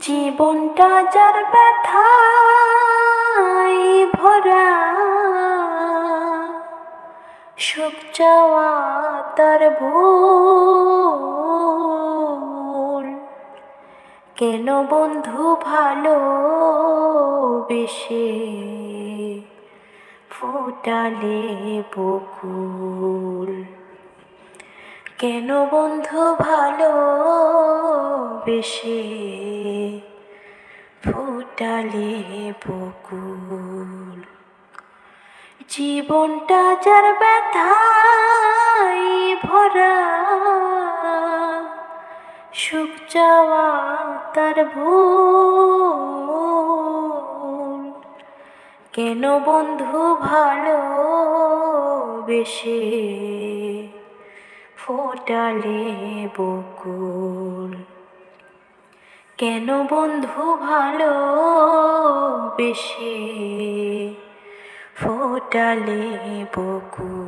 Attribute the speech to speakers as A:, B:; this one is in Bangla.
A: জীবনটা যার ব্যথায় ভরা, সুখ চাওয়া তার ভুল। কেন বন্ধু ভালো বেশে ফোটালে বকুল? কেন বন্ধু ভালো বেশে ফোটালে বকুল। জীবনটা যার ব্যথায় ভরা, সুখ চাওয়া তার ভুল। কেন বন্ধু ভালো বেশে ফোটালে বকুল? কেন বন্ধু ভালো বেশি? ফোটালে বকুল